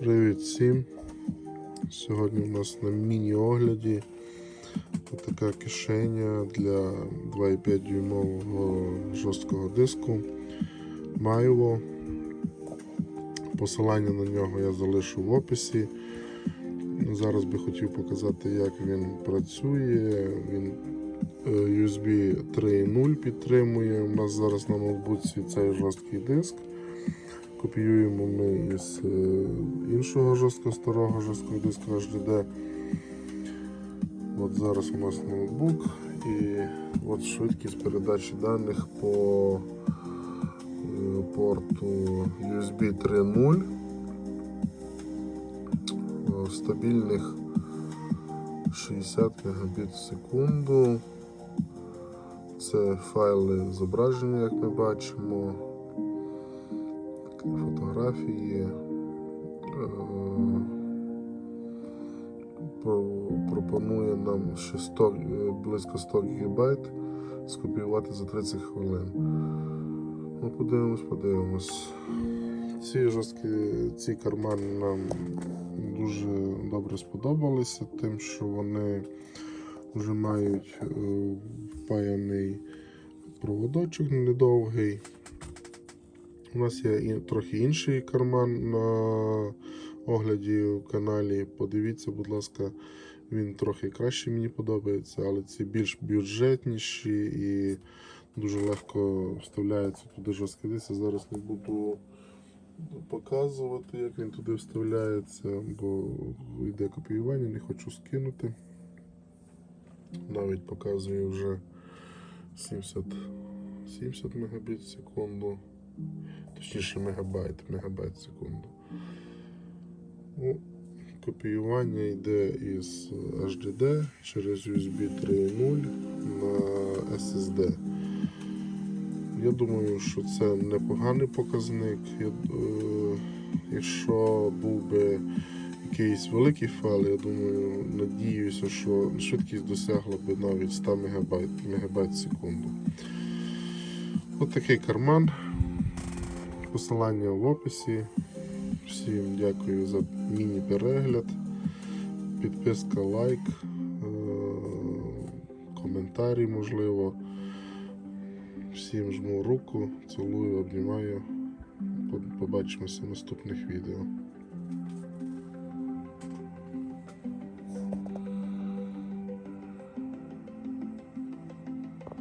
Привіт всім! Сьогодні у нас на міні-огляді така кишеня для 2,5 дюймового жорсткого диску Milo. Посилання на нього я залишу в описі. Зараз би хотів показати, як він працює. Він е, USB 3.0 підтримує. У нас зараз на ноутбуці цей жорсткий диск. Копіюємо ми із е, іншого жорсткого старого жорсткого диска HDD. От зараз у нас ноутбук і от швидкість передачі даних по е, порту USB 3.0. Е, Стабільних 60 Мбіт в секунду. Це файли зображення, як ми бачимо фотографії. Е, Пропонує нам ще 100, е, близько 100 ГБ скопіювати за 30 хвилин. Ну, подивимось, подивимось. Ці жорсткі, ці кармани нам дуже добре сподобалися, тим, що вони вже мають е, впаяний проводочок недовгий. У нас є трохи інший карман на огляді в каналі. Подивіться, будь ласка, він трохи краще мені подобається, але ці більш бюджетніші і дуже легко вставляються туди жорсткі диски. Зараз не буду показувати, як він туди вставляється, бо йде копіювання, не хочу скинути. Навіть показує вже 70, 70 мегабіт в секунду. Точніше мегабайт, мегабайт секунду. Ну, копіювання йде із HDD через USB 3.0 на SSD. Я думаю, що це непоганий показник. Е, якщо був би якийсь великий файл, я думаю, надіюся, що швидкість досягла би навіть 100 МБ, в секунду. Ось такий карман. Посилання в описі. Всім дякую за міні-перегляд. Підписка, лайк, е, коментарі, можливо. Всім жму руку, цілую, обнімаю. Побачимося в наступних відео.